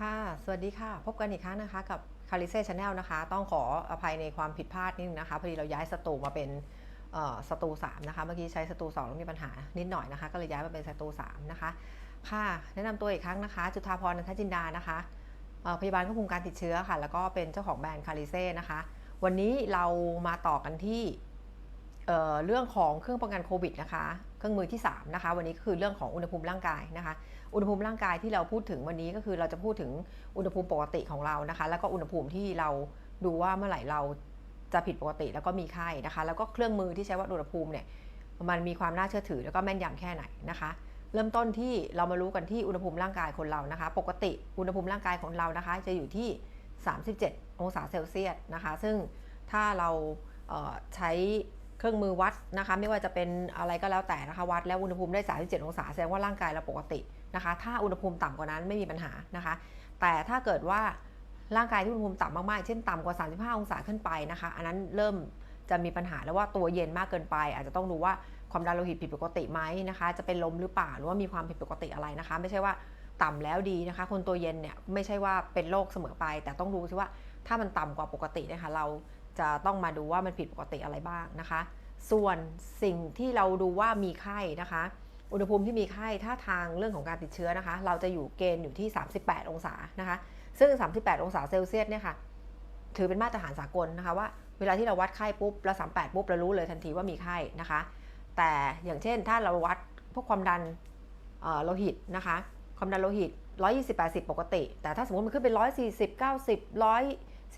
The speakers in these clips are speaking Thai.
ค่ะ สวัสดีค่ะ พบกันอีกครั้งนะคะ กับคาริเซ่ชาแนลนะคะ ต้องขออภัยในความผิดพลาดนิดนึงนะคะ พอดีเราย้ายสตูมาเป็นสตูสามนะคะ เมื่อกี้ใช้สตูสองแล้วมีปัญหานิดหน่อยนะคะ ก็เลยย้ายมาเป็นสตูสามนะคะ ค่ะ แนะนำตัวอีกครั้งนะคะ จุธาพรนันทจินดานะคะ พยาบาลควบคุมการติดเชื้อค่ะ แล้วก็เป็นเจ้าของแบรนด์คาริเซ่นะคะ วันนี้เรามาต่อกันที่เเรื่องของเครื่องป้องกันโควิดนะคะ เครื่องมือที่3นะคะวันนี้ก็คือเรื่องของอุณหภูมิร่างกายนะคะ อุณหภูมิร่างกายที่เราพูดถึงวันนี้ก็คือเราจะพูดถึงอุณหภูมิปกติของเรานะคะ แล้วก็อุณหภูมิที่เราดูว่าเมื่อไหร่เราจะผิดปกติแล้วก็มีไข้นะคะ แล้วก็เครื่องมือที่ใช้วัดอุณหภูมิเนี่ยมันมีความน่าเชื่อถือแล้วก็แม่นยำแค่ไหนนะคะ เริ่มต้นที่เรามารู้กันที่อุณหภูมิร่างกายคนเรานะคะ ปกติอุณหภูมิร่างกายของเรานะคะ จะอยู่ที่ 37 องศาเซลเซียสนะคะ ซึ่งถ้าเราเใช้ เครื่องมือวัดนะคะไม่ว่าจะเป็นอะไรก็แล้วแต่นะคะวัดแล้วอุณหภูมิได้ 37 องศาแสดงว่าร่างกายเราปกตินะคะ ถ้าอุณหภูมิต่ำกว่านั้นไม่มีปัญหานะคะ แต่ถ้าเกิดว่าร่างกายที่อุณหภูมิต่ำมากๆ เช่นต่ำกว่า 35 องศาขึ้นไปนะคะ อันนั้นเริ่มจะมีปัญหาแล้วว่าตัวเย็นมากเกินไป อาจจะต้องดูว่าความดันโลหิตผิดปกติไหมนะคะ จะเป็นลมหรือเปล่าหรือว่ามีความผิดปกติอะไรนะคะ ไม่ใช่ว่าต่ำแล้วดีนะคะ คนตัวเย็นเนี่ยไม่ใช่ว่าเป็นโรคเสมอไป แต่ต้องดูซิว่าถ้ามันต่ำกว่าปกตินะคะเรา จะต้องมาดูว่ามันผิดปกติอะไรบ้างนะคะ ส่วนสิ่งที่เราดูว่ามีไข้นะคะ อุณหภูมิที่มีไข้ถ้าทางเรื่องของการติดเชื้อนะคะ เราจะอยู่เกณฑ์อยู่ที่ 38 องศานะคะ ซึ่ง 38 องศาเซลเซียสเนี่ยค่ะถือเป็นมาตรฐานสากลนะคะว่าเวลาที่เราวัดไข้ปุ๊บเรา38ปุ๊บเรารู้เลยทันทีว่ามีไข้นะคะ แต่อย่างเช่นถ้าเราวัดพวกความดันโลหิตนะคะ ความดันโลหิต 120 80 ปกติ แต่ถ้าสมมติมันขึ้นเป็น 140 90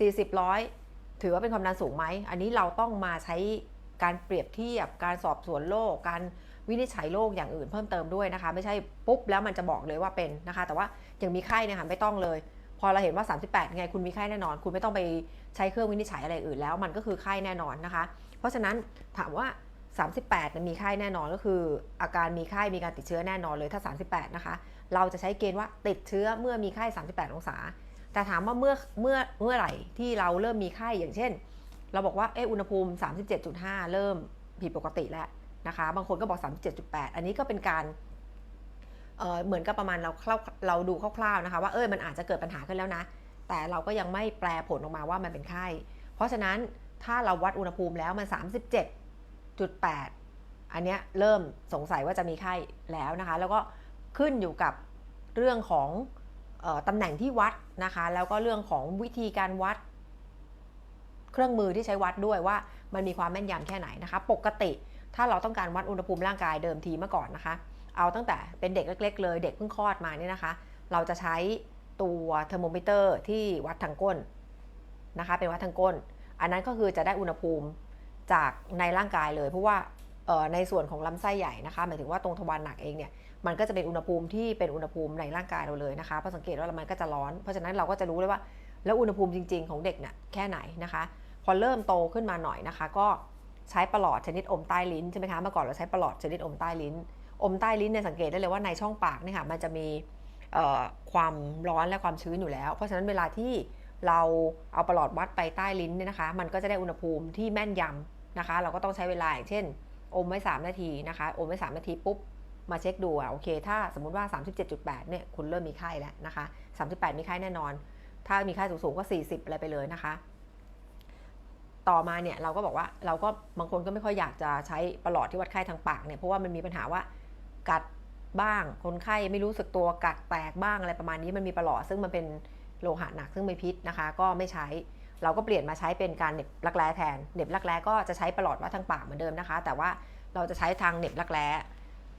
140 100 ถือว่าเป็นความดันสูงไหม อันนี้เราต้องมาใช้การเปรียบเทียบ การสอบสวนโรค การวินิจฉัยโรคอย่างอื่นเพิ่มเติมด้วยนะคะ ไม่ใช่ปุ๊บแล้วมันจะบอกเลยว่าเป็นนะคะ แต่ว่าอย่างมีไข้เนี่ยค่ะไม่ต้องเลย พอเราเห็นว่า 38 ไงคุณมีไข้แน่นอน คุณไม่ต้องไปใช้เครื่องวินิจฉัยอะไรอื่นแล้ว มันก็คือไข้แน่นอนนะคะ เพราะฉะนั้นถามว่า 38 มีไข้แน่นอนก็คือ อาการมีไข้มีการติดเชื้อแน่นอนเลยถ้า 38 นะคะ เราจะใช้เกณฑ์ว่าติดเชื้อเมื่อมีไข้ 38 องศา แต่ถามว่าเมื่อเมื่อเมื่อไหร่ที่เราเริ่มมีไข้อย่างเช่น เราบอกว่าเอออุณหภูมิ 37.5 เริ่มผิดปกติแล้วนะคะ บางคนก็บอก 37.8 อันนี้ก็เป็นการเเหมือนกับประมาณเราคร่าเราดูคร่าวๆนะคะ ว่าเออมันอาจจะเกิดปัญหาขึ้นแล้วนะ แต่เราก็ยังไม่แปลผลออกมาว่ามันเป็นไข้ เพราะฉะนั้นถ้าเราวัดอุณหภูมิแล้วมัน 37.8 อันเนี้ยเริ่มสงสัยว่าจะมีไข้แล้วนะคะ แล้วก็ขึ้นอยู่กับเรื่องของออตำแหน่งที่วัด นะคะ แล้วก็เรื่องของวิธีการวัด เครื่องมือที่ใช้วัดด้วยว่ามันมีความแม่นยำแค่ไหนนะคะ ปกติถ้าเราต้องการวัดอุณหภูมิร่างกายเดิมทีเมื่อก่อนนะคะ เอาตั้งแต่เป็นเด็กเล็ก ๆ เลยเด็กเพิ่งคลอดมาเนี่ยนะคะ เราจะใช้ตัวเทอร์โมมิเตอร์ที่วัดทางก้นนะคะ เป็นวัดทางก้น อันนั้นก็คือจะได้อุณหภูมิจากในร่างกายเลย เพราะว่าในส่วนของลำไส้ใหญ่นะคะ หมายถึงว่าตรงทวารหนักเองเนี่ย มันก็จะเป็นอุณหภูมิที่เป็นอุณหภูมิในร่างกายเราเลยนะคะเพราะสังเกตว่ามันก็จะร้อน เพราะฉะนั้นเราก็จะรู้เลยว่า แล้วอุณหภูมิจริง ๆ ของเด็กเนี่ยแค่ไหนนะคะ พอเริ่มโตขึ้นมาหน่อยนะคะ ก็ใช้ประหลอดชนิดอมใต้ลิ้นใช่ไหมคะเมื่อก่อนเราใช้ประหลอดชนิดอมใต้ลิ้น อมใต้ลิ้นเนี่ยสังเกตได้เลยว่าในช่องปากเนี่ยค่ะมันจะมีความร้อนและความชื้นอยู่แล้ว เพราะฉะนั้นเวลาที่เราเอาประหลอดวัดไปใต้ลิ้นเนี่ยนะคะ มันก็จะได้อุณหภูมิที่แม่นยำนะคะ เราก็ต้องใช้เวลาอย่างเช่น อมไว้ 3 นาทีนะคะ อมไว้ 3 นาทีปุ๊บ มาเช็คดูอะโอเค ถ้าสมมติว่า 37.8 เนี่ยคุณเริ่มมีไข้แล้วนะคะ 38 มีไข้แน่นอน ถ้ามีไข้สูงๆก็ 40 อะไรไปเลยนะคะ ต่อมาเนี่ยเราก็บอกว่าเราก็บางคนก็ไม่ค่อยอยากจะใช้ประหลอดที่วัดไข้ทางปากเนี่ยเพราะว่ามันมีปัญหาว่ากัดบ้างคนไข้ไม่รู้สึกตัวกัดแตกบ้างอะไรประมาณนี้มันมีประหลอดซึ่งมันเป็นโลหะหนักซึ่งมีพิษนะคะ ก็ไม่ใช้เราก็เปลี่ยนมาใช้เป็นการเหน็บรักแร้แทนเหน็บรักแร้ก็จะใช้ประหลอดวัดทางปากเหมือนเดิมนะคะ แต่ว่าเราจะใช้ทางเหน็บรักแร้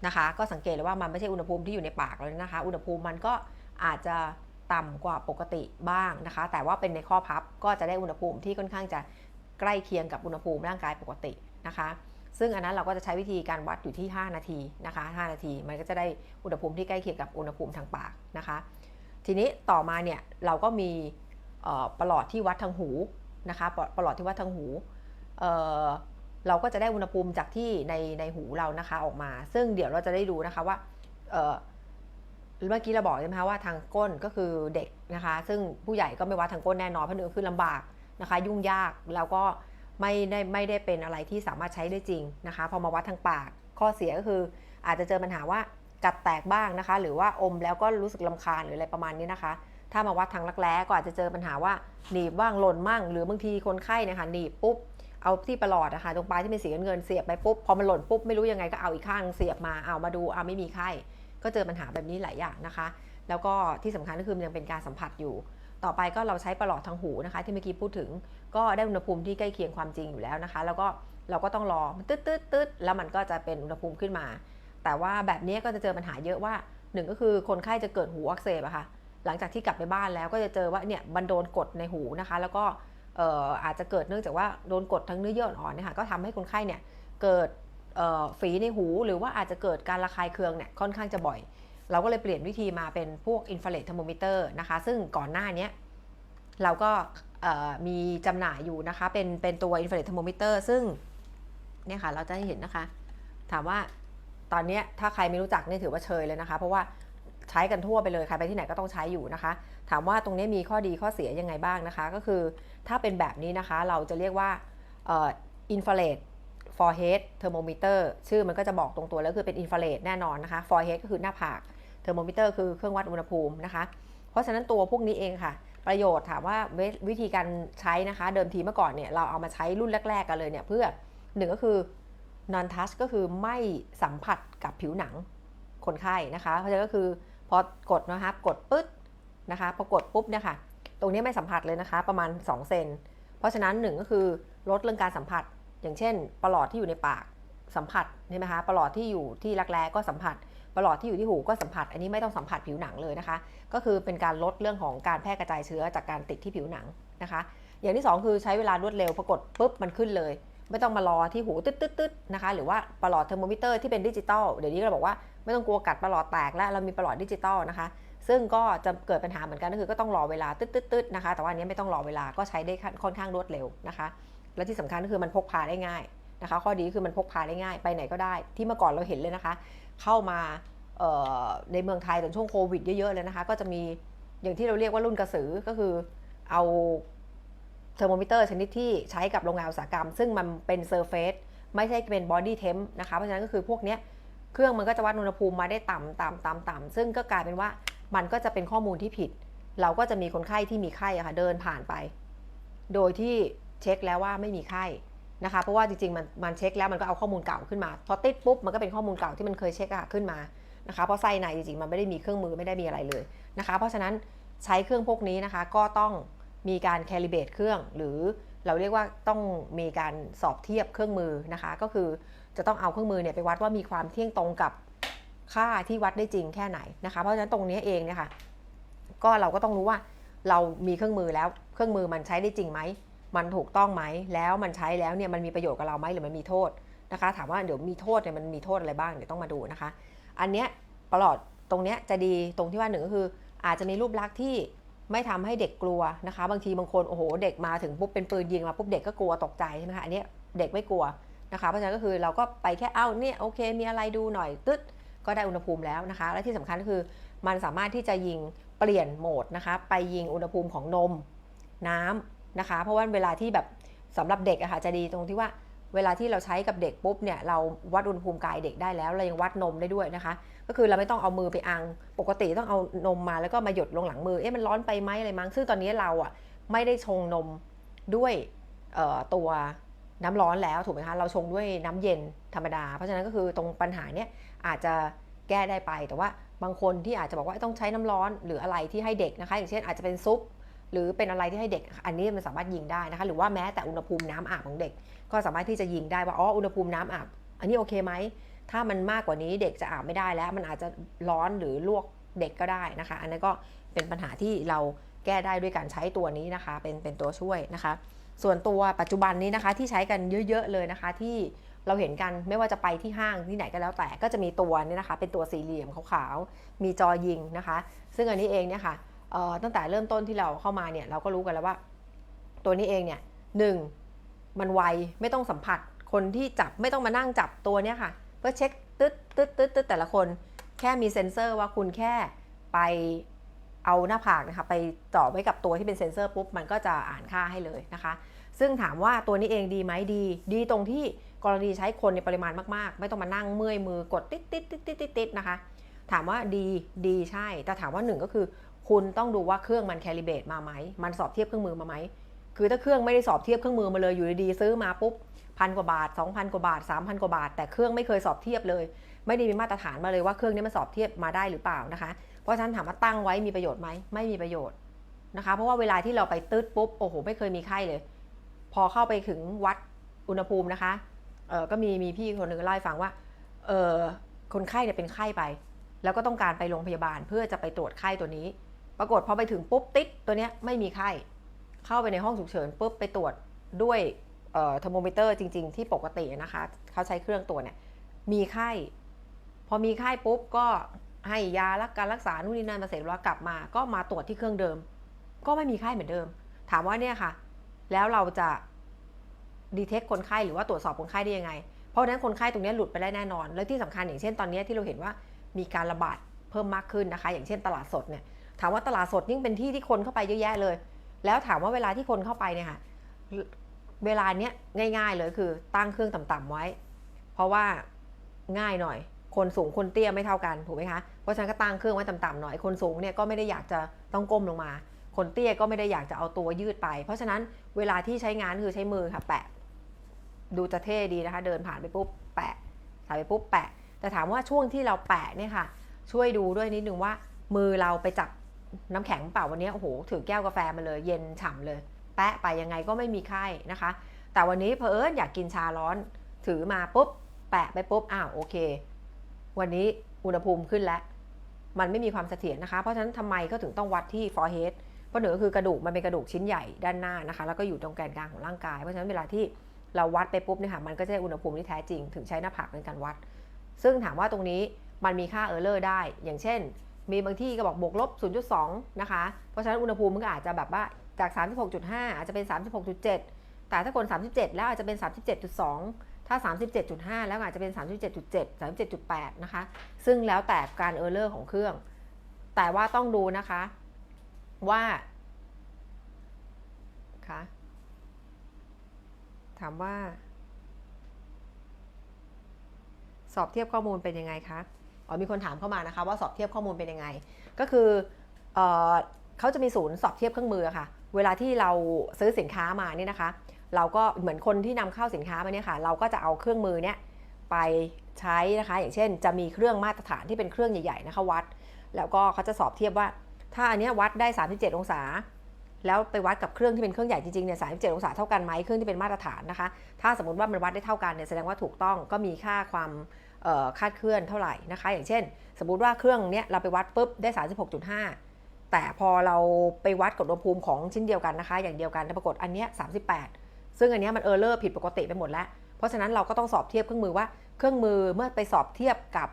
นะคะ ก็สังเกตเลยว่ามันไม่ใช่อุณหภูมิที่อยู่ในปากเลยนะคะ อุณหภูมิมันก็อาจจะต่ำกว่าปกติบ้างนะคะ แต่ว่าเป็นในข้อพับก็จะได้อุณหภูมิที่ค่อนข้างจะใกล้เคียงกับอุณหภูมิร่างกายปกตินะคะ ซึ่งอันนั้นเราก็จะใช้วิธีการวัดอยู่ที่ 5 นาทีนะคะ 5 นาทีมันก็จะได้อุณหภูมิที่ใกล้เคียงกับอุณหภูมิทางปากนะคะ ทีนี้ต่อมาเนี่ยเราก็มีประหลอดที่วัดทางหูนะคะปประหลอดที่วัดทางหู เราก็จะได้อุณหภูมิจากที่ในในหูเรานะคะออกมา ซึ่งเดี๋ยวเราจะได้ดูนะคะว่าเเมื่อกี้เราบอกใช่ไหมคะว่าทางก้นก็คือเด็กนะคะ ซึ่งผู้ใหญ่ก็ไม่วัดทางก้นแน่นอนเพราะเนื้อขึ้นลำบากนะคะ ยุ่งยากแล้วก็ไม่ได้ไม่ได้เป็นอะไรที่สามารถใช้ได้จริงนะคะ พอมาวัดทางปากข้อเสียก็คือ อาจจะเจอปัญหาว่ากัดแตกบ้างนะคะ หรือว่าอมแล้วก็รู้สึกลำคาญหรืออะไรประมาณนี้นะคะ ถ้ามาวัดทางรักแร้ก็อาจจะเจอปัญหาว่าหนีบบ้างหล่นบ้างหรือบางทีคนไข้นะคะหนีบปุ๊บ เอาที่ประหลอดนะคะตรงปลายที่เป็นสีเงินเสียบไปปุ๊บพอมันหล่นปุ๊บไม่รู้ยังไงก็เอาอีกข้างเสียบมาเอามาดูเอาไม่มีไข้ก็เจอปัญหาแบบนี้หลายอย่างนะคะ แล้วก็ที่สำคัญก็คือมันยังเป็นการสัมผัสอยู่ ต่อไปก็เราใช้ประหลอดทางหูนะคะ ที่เมื่อกี้พูดถึงก็ได้อุณหภูมิที่ใกล้เคียงความจริงอยู่แล้วนะคะ แล้วก็เราก็ต้องรอมันตืดตืดตืดแล้วมันก็จะเป็นอุณหภูมิขึ้นมา แต่ว่าแบบนี้ก็จะเจอปัญหาเยอะว่าหนึ่งก็คือคนไข้จะเกิดหูอักเสบอะค่ะหลังจากที่กลับไปบ้านแล้วก็จะเจอว่าเนี่ยมันโดนกดในหูนะคะ แล้วก็ อ่ออาจจะเกิดเนื่องจากว่าโดนกดทั้งเนื้อเยื่ออ่อนเนี่ยค่ะก็ทำให้คนไข้เนี่ยเกิดฝีในหู หรือว่าอาจจะเกิดการระคายเคืองเนี่ยค่อนข้างจะบ่อย เราก็เลยเปลี่ยนวิธีมาเป็นพวกอินฟราเรดเทอร์โมมิเตอร์นะคะ ซึ่งก่อนหน้านี้เราก็มีจำหน่ายอยู่นะคะ เป็นเป็นตัวอินฟราเรดเทอร์โมมิเตอร์ซึ่งเนี่ยค่ะเราจะให้เห็นนะคะ ถามว่าตอนนี้ถ้าใครไม่รู้จักนี่ถือว่าเชยเลยนะคะ เพราะว่า ใช้กันทั่วไปเลยใครไปที่ไหนก็ต้องใช้อยู่นะคะ ถามว่าตรงนี้มีข้อดีข้อเสียยังไงบ้างนะคะ ก็คือถ้าเป็นแบบนี้นะคะเราจะเรียกว่าอินฟราเรด forehead thermometer ชื่อมันก็จะบอกตรงตัวแล้วคือเป็นอินฟราเรดแน่นอนนะคะ forehead ก็คือหน้าผาก thermometer คือเครื่องวัดอุณหภูมินะคะ เพราะฉะนั้นตัวพวกนี้เองค่ะ ประโยชน์ถามว่าววิธีการใช้นะคะ เดิมทีเมื่อก่อนเนี่ยเราเอามาใช้รุ่นแรก ๆ กันเลยเนี่ยเพื่อหนึ่งก็คือ non touch ก็คือไม่สัมผัสกับผิวหนังคนไข้นะคะ เพราะฉะนั้นก็คือ อกดนะคะกดปึ๊ดนะคะพอกดปุ๊บเนี่ยค่ะ ตรงนี้ไม่สัมผัสเลยนะคะ ประมาณ 2 เซน เพราะฉะนั้นหนึ่งก็คือลดเรื่องการสัมผัส อย่างเช่นประหลอดที่อยู่ในปากสัมผัสใช่ไหมคะประหลอดที่อยู่ที่รักแร้ก็สัมผัสประหลอดที่อยู่ที่หูก็สัมผัส อันนี้ไม่ต้องสัมผัสผิวหนังเลยนะคะ ก็คือเป็นการลดเรื่องของการแพร่กระจายเชื้อจากการติดที่ผิวหนังนะคะ อย่างที่ 2 คือใช้เวลารวดเร็วปรากฏปุ๊บมันขึ้นเลย ไม่ต้องมารอที่หูตึ๊ดตึ๊ดตืดนะคะ หรือว่าประหลอดเทอร์โมมิเตอร์ที่เป็นดิจิตอลเดี๋ยวนี้เราบอกว่าไม่ต้องกลัวกัดประหลอดแตกแล้วเรามีประหลอดดิจิตอลนะคะ ซึ่งก็จะเกิดปัญหาเหมือนกันก็คือก็ต้องรอเวลาตึ๊ดตึ๊ดตึ๊ดนะคะ แต่ว่าอันนี้ไม่ต้องรอเวลาก็ใช้ได้ค่อนข้างรวดเร็วนะคะ และที่สำคัญก็คือมันพกพาได้ง่ายนะคะ ข้อดีคือมันพกพาได้ง่ายไปไหนก็ได้ ที่เมื่อก่อนเราเห็นเลยนะคะ เข้ามาในเมืองไทยตอนช่วงโควิดเยอะๆเลยนะคะ ก็จะมีอย่างที่เราเรียกว่ารุ่นกระสือก็คือเอา เทอร์โมมิเตอร์ชนิดที่ใช้กับโรงงานอุตสาหกรรม ซึ่งมันเป็นเซอร์เฟสไม่ใช่เป็นบอดี้เทมนะคะเพราะฉะนั้นก็คือพวกนี้เครื่องมันก็จะวัดอุณหภูมิมาได้ต่ำต่ำต่ำต่ำซึ่งก็กลายเป็นว่ามันก็จะเป็นข้อมูลที่ผิด เราก็จะมีคนไข้ที่มีไข้อะค่ะเดินผ่านไป โดยที่เช็คแล้วว่าไม่มีไข้นะคะ เพราะว่าจริงๆมันมันเช็คแล้วมันก็เอาข้อมูลเก่าขึ้นมาพอติดปุ๊บมันก็เป็นข้อมูลเก่าที่มันเคยเช็คอะขึ้นมานะคะเพราะไส้ในจริงๆมันไม่ได้มีเครื่องมือไม่ได้มีอะไรเลยนะคะ เพราะฉะนั้นใช้เครื่องพวกนี้นะคะก็ต้อง มีการแคลิเบตเครื่อง หรือเราเรียกว่าต้องมีการสอบเทียบเครื่องมือนะคะ ก็คือจะต้องเอาเครื่องมือเนี่ยไปวัดว่ามีความเที่ยงตรงกับค่าที่วัดได้จริงแค่ไหนนะคะ เพราะฉะนั้นตรงนี้เองเนี่ยค่ะก็เราก็ต้องรู้ว่าเรามีเครื่องมือแล้วเครื่องมือมันใช้ได้จริงไหม มันถูกต้องไหม แล้วมันใช้แล้วเนี่ยมันมีประโยชน์กับเราไหมหรือมันมีโทษนะคะ ถามว่าเดี๋ยวมีโทษเนี่ยมันมีโทษอะไรบ้างเดี๋ยวต้องมาดูนะคะ อันเนี้ยปลอดตรงเนี้ยจะดีตรงที่ว่าหนึ่งก็คือ อาจจะมีรูปลักษณ์ที่ ไม่ทำให้เด็กกลัวนะคะ บางทีบางคนโอ้โหเด็กมาถึงปุ๊บเป็นปืนยิงมาปุ๊บเด็กก็กลัวตกใจใช่ไหมคะอันนี้เด็กไม่กลัวนะคะเพราะฉะนั้นก็คือเราก็ไปแค่เอ้าเนี่ยโอเค มีอะไรดูหน่อยตึ๊ดก็ได้อุณหภูมิแล้วนะคะ และที่สำคัญก็คือมันสามารถที่จะยิงเปลี่ยนโหมดนะคะ ไปยิงอุณหภูมิของนมน้ำนะคะ เพราะว่าเวลาที่แบบสำหรับเด็กอะค่ะจะดีตรงที่ว่าเวลาที่เราใช้กับเด็กปุ๊บเนี่ยเราวัดอุณหภูมิกายเด็กได้แล้วเรายังวัดนมได้ด้วยนะคะ ก็คือเราไม่ต้องเอามือไปอัง ปกติต้องเอานมมาแล้วก็มาหยดลงหลังมือ เอ๊ะมันร้อนไปไหมอะไรมั้ง ซึ่งตอนนี้เราอะไม่ได้ชงนมด้วยตัวน้ำร้อนแล้วถูกไหมคะ เราชงด้วยน้ำเย็นธรรมดา เพราะฉะนั้นก็คือตรงปัญหาเนี้ยอาจจะแก้ได้ไป แต่ว่าบางคนที่อาจจะบอกว่าต้องใช้น้ำร้อนหรืออะไรที่ให้เด็กนะคะ อย่างเช่นอาจจะเป็นซุปหรือเป็นอะไรที่ให้เด็ก อันนี้มันสามารถยิงได้นะคะ หรือว่าแม้แต่อุณหภูมิน้ำอาบของเด็ก ก็สามารถที่จะยิงได้ว่า อ๋อ อุณหภูมิน้ำอาบ อันนี้โอเคไหม ถ้ามันมากกว่านี้เด็กจะอาบไม่ได้แล้ว มันอาจจะร้อนหรือลวกเด็กก็ได้นะคะ อันนั้นก็เป็นปัญหาที่เราแก้ได้ด้วยการใช้ตัวนี้นะคะ เป็นเป็นตัวช่วยนะคะ ส่วนตัวปัจจุบันนี้นะคะที่ใช้กันเยอะ ๆ เลยนะคะ ที่เราเห็นกันไม่ว่าจะไปที่ห้างที่ไหนก็แล้วแต่ก็จะมีตัวนี้นะคะ เป็นตัวสี่เหลี่ยมขาวๆมีจอยิงนะคะ ซึ่งอันนี้เองเนี่ยค่ะตั้งแต่เริ่มต้นที่เราเข้ามาเนี่ยเราก็รู้กันแล้วว่า ตัวนี้เองเนี่ยหนึ่งมันไวไม่ต้องสัมผัสคนที่จับไม่ต้องมานั่งจับตัวเนี้ยค่ะ เพื่อเช็คตึ๊ดตึ๊ดตึ๊ดตึ๊ดแต่ละคนแค่มีเซ็นเซอร์ว่าคุณแค่ไปเอาหน้าผากนะคะไปต่อไว้กับตัวที่เป็นเซ็นเซอร์ปุ๊บ มันก็จะอ่านค่าให้เลยนะคะ ซึ่งถามว่าตัวนี้เองดีไหมดี ดีตรงที่กรณีใช้คนในปริมาณมากๆ ไม่ต้องมานั่งเมื่อยมือกดติ๊ดติ๊ดติ๊ดติ๊ดติ๊ดนะคะ ถามว่าดีดีใช่ แต่ถามว่าหนึ่งก็คือ คุณต้องดูว่าเครื่องมันแคลิเบตมาไหม มันสอบเทียบเครื่องมือมาไหม คือถ้าเครื่องไม่ได้สอบเทียบเครื่องมือมาเลยอยู่ดีๆซื้อมาปุ๊บพันกว่าบาท 2,000 กว่าบาท 3,000 กว่าบาท แต่เครื่องไม่เคยสอบเทียบเลย ไม่ได้มีมาตรฐานมาเลยว่าเครื่องนี้มันสอบเทียบมาได้หรือเปล่านะคะ เพราะฉะนั้นถามว่าตั้งไว้มีประโยชน์ไหมไม่มีประโยชน์นะคะ เพราะว่าเวลาที่เราไปตืดปุ๊บโอ้โหไม่เคยมีไข้เลย พอเข้าไปถึงวัดอุณหภูมินะคะเออก็มีมีพี่คนหนึ่งเล่าให้ฟังว่าเออคนไข้เนี่ยเป็นไข้ไป แล้วก็ต้องการไปโรงพยาบาลเพื่อจะไปตรวจไข้ตัวนี้ ปรากฏพอไปถึงปุ๊บติดตัวเนี้ยไม่มีไข้ เข้าไปในห้องฉุกเฉินปุ๊บไปตรวจด้วยเอ่อเทอร์โมมิเตอร์จริง ๆ ที่ปกตินะคะ เขาใช้เครื่องตรวจเนี่ยมีไข้ พอมีไข้ปุ๊บก็ให้ยารักการรักษานู่นนี่นั่นมาเสร็จแล้วกลับมา ก็มาตรวจที่เครื่องเดิม ก็ไม่มีไข้เหมือนเดิม ถามว่าเนี่ยค่ะ แล้วเราจะดีเทคคนไข้หรือว่าตรวจสอบคนไข้ได้ยังไง เพราะฉะนั้นคนไข้ตรงนี้หลุดไปได้แน่นอน และที่สำคัญอย่างเช่นตอนนี้ที่เราเห็นว่ามีการระบาดเพิ่มมากขึ้นนะคะ อย่างเช่นตลาดสดเนี่ยถามว่าตลาดสดยิ่งเป็นที่ที่คนเข้าไปเยอะแยะเลย แล้วถามว่าเวลาที่คนเข้าไปเนี่ยค่ะเวลาเนี้ยง่าย ๆเลยคือตั้งเครื่องต่ำๆไว้ เพราะว่าง่ายหน่อย คนสูงคนเตี้ยไม่เท่ากันถูกไหมคะเพราะฉะนั้นก็ตั้งเครื่องไว้ต่ำๆหน่อยคนสูงเนี่ยก็ไม่ได้อยากจะต้องก้มลงมา คนเตี้ยก็ไม่ได้อยากจะเอาตัวยืดไป เพราะฉะนั้นเวลาที่ใช้งานคือใช้มือค่ะแปะ ดูจะเท่ดีนะคะ เดินผ่านไปปุ๊บแปะถ่ายไปปุ๊บแปะ แต่ถามว่าช่วงที่เราแปะเนี่ยค่ะ ช่วยดูด้วยนิดนึงว่ามือเราไปจับ น้ำแข็งเปล่าวันนี้โอ้โหถือแก้วกาแฟมาเลย เย็นฉ่ำเลย แปะไปยังไงก็ไม่มีไข้นะคะ แต่วันนี้เพอเอิญอยากกินชาร้อน ถือมาปุ๊บ แปะไปปุ๊บอ้าวโอเค วันนี้อุณหภูมิขึ้นแล้ว มันไม่มีความเสถียรนะคะ เพราะฉะนั้นทำไมก็ถึงต้องวัดที่ forehead เพราะเหนือคือกระดูกมันเป็นกระดูกชิ้นใหญ่ด้านหน้านะคะ แล้วก็อยู่ตรงแกนกลางของร่างกายเพราะฉะนั้นเวลาที่เราวัดไปปุ๊บเนี่ยค่ะมันก็จะอุณหภูมิที่แท้จริงถึงใช้หน้าผากในการวัด ซึ่งถามว่าตรงนี้มันมีค่าเออร์เลอร์ได้ อย่างเช่น มีบางที่ก็บอกบวกลบ 0.2 นะคะ เพราะฉะนั้นอุณหภูมิมันก็อาจจะแบบว่าจาก 36.5 อาจจะเป็น 36.7 แต่ถ้าคน 37 แล้วอาจจะเป็น 37.2 ถ้า 37.5 แล้วอาจจะเป็น 37.7 37.8 นะคะ ซึ่งแล้วแต่การเออร์เลอร์ของเครื่อง แต่ว่าต้องดูนะคะว่าคะถามว่า สอบเทียบข้อมูลเป็นยังไงคะ อ๋อมีคนถามเข้ามานะคะว่าสอบเทียบข้อมูลเป็นยังไง ก็คือเออเขาจะมีศูนย์สอบเทียบเครื่องมือค่ะ เวลาที่เราซื้อสินค้ามาเนี่ยนะคะ เราก็เหมือนคนที่นำเข้าสินค้ามาเนี่ยค่ะ เราก็จะเอาเครื่องมือเนี่ยไปใช้นะคะ อย่างเช่น จะมีเครื่องมาตรฐานที่เป็นเครื่องใหญ่ๆนะคะวัด แล้วก็เขาจะสอบเทียบว่า ถ้าอันเนี้ยวัดได้ 37 องศา แล้วไปวัดกับเครื่องที่เป็นเครื่องใหญ่จริงๆเนี่ย37องศาเท่ากันไหมเครื่องที่เป็นมาตรฐานนะคะ ถ้าสมมติว่ามันวัดได้เท่ากันเนี่ยแสดงว่าถูกต้องก็มีค่าความ คาดเคลื่อนเท่าไหร่นะคะ อย่างเช่น สมมติว่าเครื่องเนี้ยเราไปวัดปุ๊บได้ 36.5 แต่พอเราไปวัดกับอุณหภูมิของชิ้นเดียวกันนะคะ อย่างเดียวกันปรากฏอันเนี้ย38 ซึ่งอันเนี้ยมันเออร์เลอร์ผิดปกติไปหมดแล้ว เพราะฉะนั้นเราก็ต้องสอบเทียบเครื่องมือว่าเครื่องมือเมื่อไปสอบเทียบกับ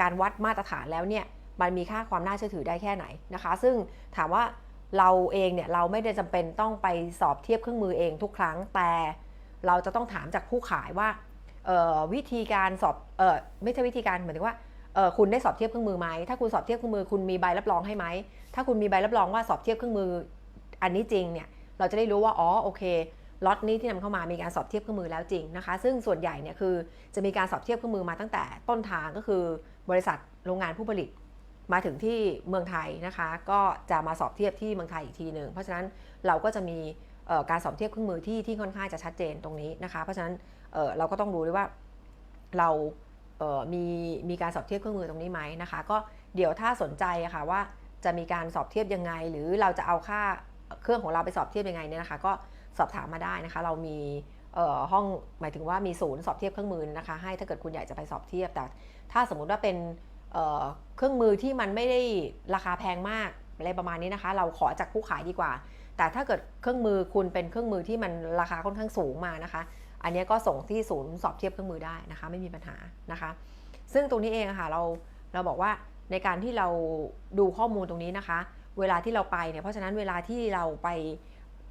การวัดมาตรฐานแล้วเนี่ยมันมีค่าความน่าเชื่อถือได้แค่ไหนนะคะ ซึ่งถามว่าเราเองเนี่ยเราไม่ได้จำเป็นต้องไปสอบเทียบเครื่องมือเองทุกครั้งแต่เราจะต้องถามจากผู้ขายว่า วิธีการสอบออไม่ใช่วิธีการเหมือนว่าคุณได้สอบเทียบเครื่องมือไหมถ้าคุณสอบเทียบเครื่องมือคุณมีใบรับรองให้ไหมถ้าคุณมีใบรับรองว่าสอบเทียบเครื่องมืออันนี้จริงเนี่ยเราจะได้รู้ว่าอ๋อโอเคล็อตนี้ที่นำเข้ามามีการสอบเทียบเครื่องมือแล้วจริงนะคะ ซึ่งส่วนใหญ่เนี่ยคือจะมีการสอบเทียบเครื่องมือมาตั้งแต่ต้นทางก็คือบริษัทโรงงานผู้ผลิต มาถึงที่เมืองไทยนะคะ ก็จะมาสอบเทียบที่เมืองไทยอีกทีหนึ่งเพราะฉะนั้นเราก็จะมีการสอบเทียบเครื่องมือที่ที่ค่อนข้างจะชัดเจนตรงนี้นะคะ เพราะฉะนั้น เราก็ต้องดูด้วยว่าเราเมีมีการสอบเทียบเครื่องมือตรงนี้ไหมนะคะ ก็เดี๋ยวถ้าสนใจะค่ะว่าจะมีการสอบเทียบยังไง หรือเราจะเอาค่าเครื่องของเราไปสอบเทียบยังไงเนี่ยนะคะ ก็สอบถามมาได้นะคะ เรามีห้องหมายถึงว่ามีศูนย์สอบเทียบเครื่องมือนะคะ ให้ถ้าเกิดคุณอยากจะไปสอบเทียบ แต่ถ้าสมมุติว่าเป็นเครื่องมือที่มันไม่ได้ราคาแพงมากอะไรประมาณนี้นะคะ เราขอจากผู้ขายดีกว่า แต่ถ้าเกิดเครื่องมือคุณเป็นเครื่องมือที่มันราคาค่อนข้างสูงมานะคะ อันนี้ก็ส่งที่ศูนย์สอบเทียบเครื่องมือได้นะคะ ไม่มีปัญหานะคะ ซึ่งตรงนี้เองค่ะเราเราบอกว่าในการที่เราดูข้อมูลตรงนี้นะคะ เวลาที่เราไปเนี่ยเพราะฉะนั้นเวลาที่เราไป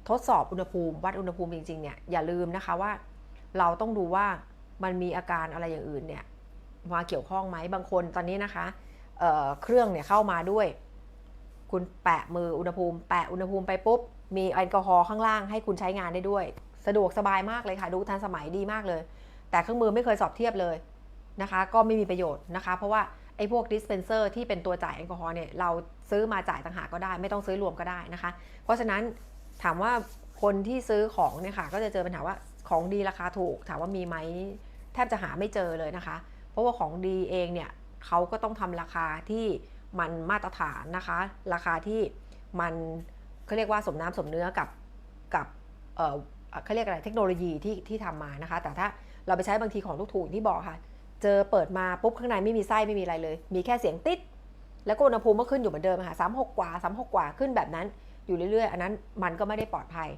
ทดสอบอุณหภูมิวัดอุณหภูมิจริงๆเนี่ยอย่าลืมนะคะว่า เราต้องดูว่ามันมีอาการอะไรอย่างอื่นเนี่ยมาเกี่ยวข้องไหมบางคนตอนนี้นะคะเเครื่องเนี่ยเข้ามาด้วย คุณแปะมืออุณหภูมิ แปะอุณหภูมิไปปุ๊บมีแอลกอฮอล์ข้างล่างให้คุณใช้งานได้ด้วย สะดวกสบายมากเลยค่ะ ดูทันสมัยดีมากเลย แต่เครื่องมือไม่เคยสอบเทียบเลยนะคะ ก็ไม่มีประโยชน์นะคะ เพราะว่าไอ้พวกดิสเพนเซอร์ที่เป็นตัวจ่ายแอลกอฮอล์เนี่ยเราซื้อมาจ่ายต่างหากก็ได้ ไม่ต้องซื้อรวมก็ได้นะคะ เพราะฉะนั้นถามว่าคนที่ซื้อของเนี่ยค่ะก็จะเจอปัญหาว่าของดีราคาถูก ถามว่ามีไหมแทบจะหาไม่เจอเลยนะคะ เพราะว่าของดีเองเนี่ยเขาก็ต้องทำราคาที่มันมาตรฐานนะคะ ราคาที่มันเขาเรียกว่าสมน้ำสมเนื้อกับกับ เขาเรียกอะไรเทคโนโลยีที่ที่ทำมานะคะ แต่ถ้าเราไปใช้บางทีของถูกๆอย่างที่บอกค่ะ เจอเปิดมาปุ๊บข้างในไม่มีไส้ไม่มีอะไรเลย มีแค่เสียงติด แล้วก็อุณหภูมิก็ขึ้นอยู่เหมือนเดิมค่ะสามหกกว่าสามหกกว่าขึ้นแบบนั้น อยู่เรื่อยๆ อันนั้นมันก็ไม่ได้ปลอดภัย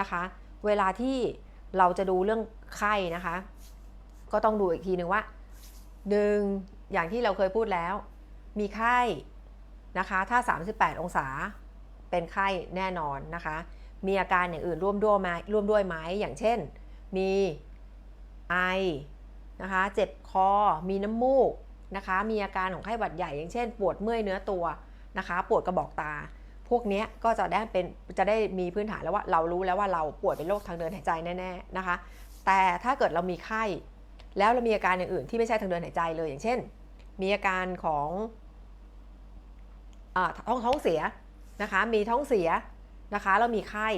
นะคะ เวลาที่เราจะดูเรื่องไข้นะคะ ก็ต้องดูอีกทีหนึ่งว่าหนึ่งอย่างที่เราเคยพูดแล้ว มีไข้นะคะ ถ้า 38 องศาเป็นไข้แน่นอนนะคะ มีอาการอย่างอื่นร่วมด้วยไหมร่วมด้วยไหมอย่างเช่น มีไอนะคะ เจ็บคอ มีน้ำมูกนะคะ มีอาการของไข้หวัดใหญ่ อย่างเช่น ปวดเมื่อยเนื้อตัวนะคะ ปวดกระบอกตา พวกนี้ก็จะได้เป็นจะได้มีพื้นฐานแล้วว่าเรารู้แล้วว่าเราป่วยเป็นโรคทางเดินหายใจแน่ๆนะคะ แต่ถ้าเกิดเรามีไข้ แล้วเรามีอาการอย่างอื่นที่ไม่ใช่ทางเดินหายใจเลย อย่างเช่น มีอาการของอท้องท้องเสียนะคะ มีท้องเสีย นะคะแล้วมีไข้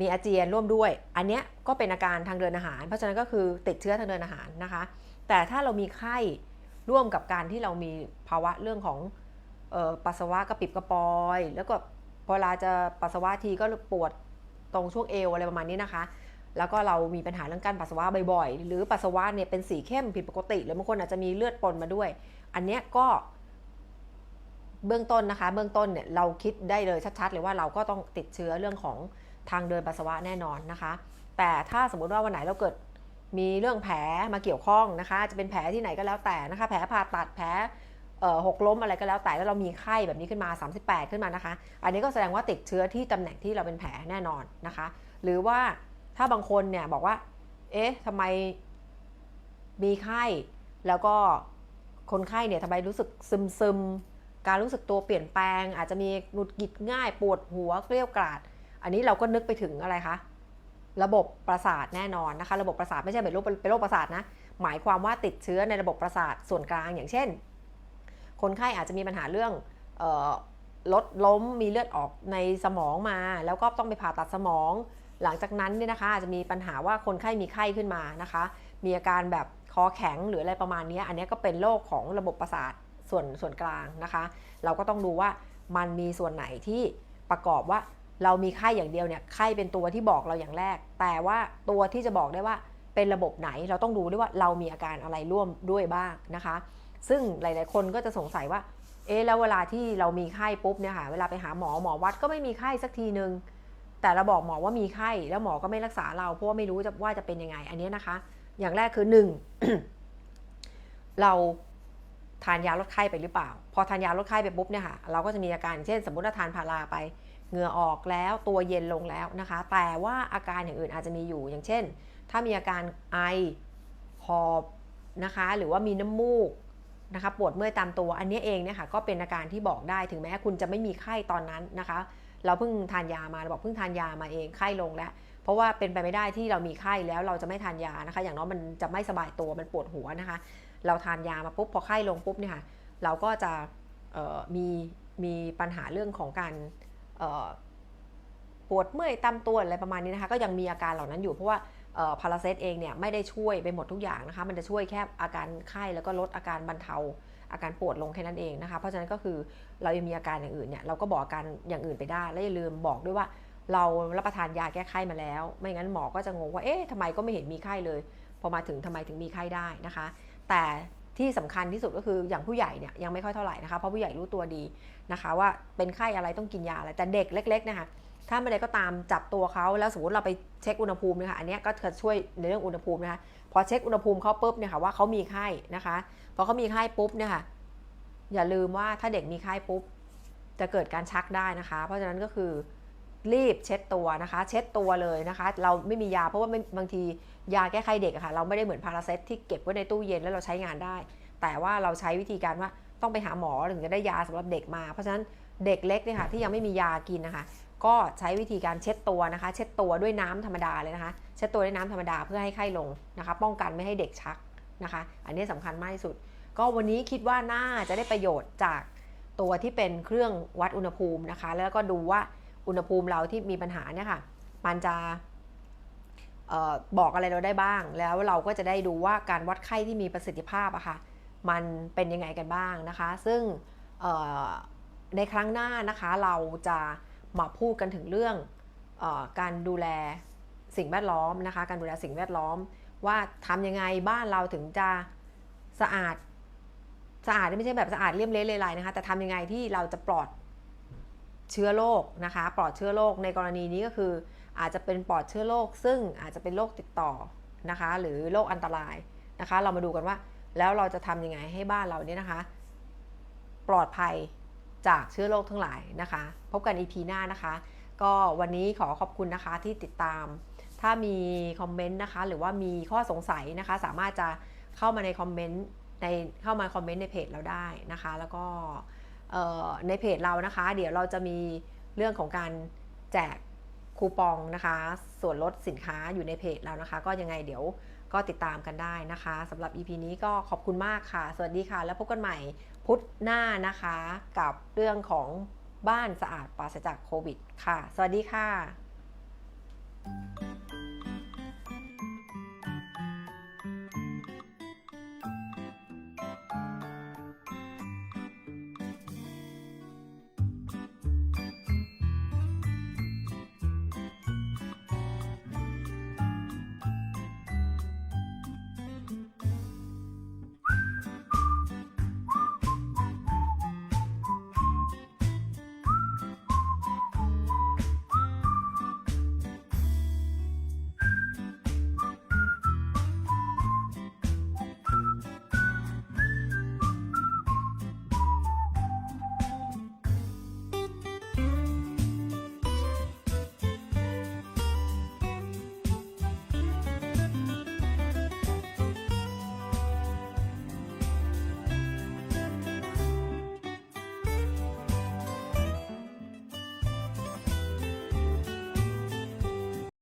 มีอาเจียนร่วมด้วย อันเนี้ยก็เป็นอาการทางเดินอาหาร เพราะฉะนั้นก็คือติดเชื้อทางเดินอาหารนะคะ แต่ถ้าเรามีไข้ร่วมกับการที่เรามีภาวะเรื่องของออปัสสาวะกระปิบกระปอย แล้วก็พอเวลาจะปัสสาวะทีก็ปวดตรงช่วงเอวอะไรประมาณนี้นะคะ แล้วก็เรามีปัญหาเรื่องการปัสสาวะบ่อยๆ หรือปัสสาวะเนี่ยเป็นสีเข้มผิดปกติ หรือบางคนอาจจะมีเลือดปนมาด้วย อันเนี้ยก็ เบื้องต้นนะคะ เบื้องต้นเนี่ยเราคิดได้เลยชัดๆเลยว่าเราก็ต้องติดเชื้อเรื่องของทางเดินปัสสาวะแน่นอนนะคะ แต่ถ้าสมมติว่าวันไหนเราเกิดมีเรื่องแผลมาเกี่ยวข้องนะคะ จะเป็นแผลที่ไหนก็แล้วแต่นะคะ แผลผ่าตัดแผลหกล้มอะไรก็แล้วแต่แล้วเรามีไข้แบบนี้ขึ้นมา 38 ขึ้นมานะคะ อันนี้ก็แสดงว่าติดเชื้อที่ตำแหน่งที่เราเป็นแผลแน่นอนนะคะ หรือว่าถ้าบางคนเนี่ยบอกว่า เอ๊ะทำไมมีไข้แล้วก็คนไข้เนี่ยทำไมรู้สึกซึมซึม การรู้สึกตัวเปลี่ยนแปลง อาจจะมีหงุดหงิดง่ายปวดหัวเกลี้ยวกราด อันนี้เราก็นึกไปถึงอะไรคะระบบประสาทแน่นอนนะคะ ระบบประสาทไม่ใช่เป็นโรคเป็นโรคประสาทนะหมายความว่าติดเชื้อในระบบประสาทส่วนกลางอย่างเช่น คนไข้อาจจะมีปัญหาเรื่องเออลดล้มมีเลือดออกในสมองมา แล้วก็ต้องไปผ่าตัดสมอง หลังจากนั้นเนี่ยนะคะอาจจะมีปัญหาว่าคนไข้มีไข้ขึ้นมานะคะ มีอาการแบบคอแข็งหรืออะไรประมาณนี้อันนี้ก็เป็นโรคของระบบประสาท ส่วนส่วนกลางนะคะ เราก็ต้องดูว่ามันมีส่วนไหนที่ประกอบว่าเรามีไข้อย่างเดียวเนี่ยไข้เป็นตัวที่บอกเราอย่างแรก แต่ว่าตัวที่จะบอกได้ว่าเป็นระบบไหนเราต้องดูด้วยว่าเรามีอาการอะไรร่วมด้วยบ้างนะคะ ซึ่งหลาย ๆ คนก็จะสงสัยว่า เอ๊ะแล้วเวลาที่เรามีไข้ปุ๊บเนี่ยค่ะเวลาไปหาหมอหมอวัดก็ไม่มีไข้สักทีนึงแต่เราบอกหมอว่ามีไข้แล้วหมอก็ไม่รักษาเราเพราะว่าไม่รู้จะว่าจะเป็นยังไงอันนี้นะคะ อย่างแรกคือ 1 เรา ทานยาลดไข้ไปหรือเปล่า พอทานยาลดไข้ไปปุ๊บเนี่ยค่ะเราก็จะมีอาการเช่น สมมติว่าทานพาราไปเหงื่อออกแล้วตัวเย็นลงแล้วนะคะ แต่ว่าอาการอย่างอื่นอาจจะมีอยู่ อย่างเช่น ถ้ามีอาการไอหอบนะคะ หรือว่ามีน้ำมูกนะคะปวดเมื่อยตามตัวอันนี้เองเนี่ยค่ะก็เป็นอาการที่บอกได้ถึงแม้คุณจะไม่มีไข้ตอนนั้นนะคะ เราเพิ่งทานยามาเราบอกเพิ่งทานยามาเองไข้ลงแล้ว เพราะว่าเป็นไปไม่ได้ที่เรามีไข้แล้วเราจะไม่ทานยานะคะ อย่างน้อยมันจะไม่สบายตัวมันปวดหัวนะคะ เราทานยามาปุ๊บพอไข้ลงปุ๊บเนี่ยค่ะเราก็จะมีมีปัญหาเรื่องของการปวดเมื่อยตามตัวอะไรประมาณนี้นะคะก็ยังมีอาการเหล่านั้นอยู่เพราะว่าพาราเซตเองเนี่ยไม่ได้ช่วยไปหมดทุกอย่างนะคะมันจะช่วยแค่อาการไข้แล้วก็ลดอาการบรรเทาอาการปวดลงแค่นั้นเองนะคะ เพราะฉะนั้นก็คือเรายังมีอาการอย่างอื่นเนี่ยเราก็บอกอาการอย่างอื่นไปได้ และอย่าลืมบอกด้วยว่า เรารับประทานยาแก้ไข้มาแล้ว ไม่งั้นหมอก็จะงงว่าเอ๊ะทำไมก็ไม่เห็นมีไข้เลย พอมาถึงทำไมถึงมีไข้ได้นะคะ แต่ที่สำคัญที่สุดก็คืออย่างผู้ใหญ่เนี่ยยังไม่ค่อยเท่าไหร่นะคะเพราะผู้ใหญ่รู้ตัวดีนะคะ ว่าเป็นไข้อะไรต้องกินยาอะไรแต่เด็กเล็กๆนะคะถ้าไม่ได้ก็ตามจับตัวเขาแล้วสมมติเราไปเช็คอุณหภูมินะคะอันนี้ก็จะช่วยในเรื่องอุณหภูมินะคะพอเช็คอุณหภูมิเขาปุ๊บเนี่ยค่ะว่าเขามีไข้นะคะพอเขามีไข้ปุ๊บเนี่ยค่ะอย่าลืมว่าถ้าเด็กมีไข้ปุ๊บจะเกิดการชักได้นะคะ เพราะฉะนั้นก็คือ รีบเช็ดตัวนะคะ เช็ดตัวเลยนะคะ เราไม่มียาเพราะว่าบางทียาแก้ไข้เด็กอะค่ะเราไม่ได้เหมือนพาราเซตที่เก็บไว้ในตู้เย็นแล้วเราใช้งานได้ แต่ว่าเราใช้วิธีการว่าต้องไปหาหมอถึงจะได้ยาสำหรับเด็กมา เพราะฉะนั้นเด็กเล็กเนี่ยค่ะที่ยังไม่มียากินนะคะ ก็ใช้วิธีการเช็ดตัวนะคะ เช็ดตัวด้วยน้ำธรรมดาเลยนะคะ เช็ดตัวด้วยน้ำธรรมดาเพื่อให้ไข้ลงนะคะ ป้องกันไม่ให้เด็กชักนะคะ อันนี้สำคัญมากที่สุด ก็วันนี้คิดว่าน่าจะได้ประโยชน์จากตัวที่เป็นเครื่องวัดอุณหภูมินะคะ แล้วก็ดูว่า อุณหภูมิเราที่มีปัญหาเนี่ยค่ะ มันจะออบอกอะไรเราได้บ้าง แล้วเราก็จะได้ดูว่าการวัดไข้ที่มีประสิทธิภาพอะค่ะ มันเป็นยังไงกันบ้างนะคะ ซึ่งในครั้งหน้านะคะเราจะมาพูดกันถึงเรื่องออการดูแลสิ่งแวดล้อมนะคะ การดูแลสิ่งแวดล้อม ว่าทำยังไงบ้านเราถึงจะสะอาดสะอาดไม่ใช่แบบสะอาดเลี่ยมเละเลยๆนะคะ แต่ทำยังไงที่เราจะปลอด เชื้อโรคนะคะปลอดเชื้อโรคในกรณีนี้ก็คืออาจจะเป็นปลอดเชื้อโรคซึ่งอาจจะเป็นโรคติดต่อนะคะ หรือโรคอันตรายนะคะ เรามาดูกันว่าแล้วเราจะทำยังไงให้บ้านเราเนี่ยนะคะ ปลอดภัยจากเชื้อโรคทั้งหลายนะคะ พบกัน EP หน้านะคะ ก็วันนี้ขอขอบคุณนะคะที่ติดตาม ถ้ามีคอมเมนต์นะคะ หรือว่ามีข้อสงสัยนะคะ สามารถจะเข้ามาในคอมเมนต์ในเข้ามาคอมเมนต์ในเพจเราได้นะคะ แล้วก็ ในเพจเรานะคะ เดี๋ยวเราจะมีเรื่องของการแจกคูปองนะคะ ส่วนลดสินค้าอยู่ในเพจเรานะคะ ก็ยังไงเดี๋ยวก็ติดตามกันได้นะคะสำหรับ EP นี้ก็ขอบคุณมากค่ะ สวัสดีค่ะ แล้วพบกันใหม่พุธหน้านะคะ กับเรื่องของบ้านสะอาดปราศจากโควิดค่ะ สวัสดีค่ะ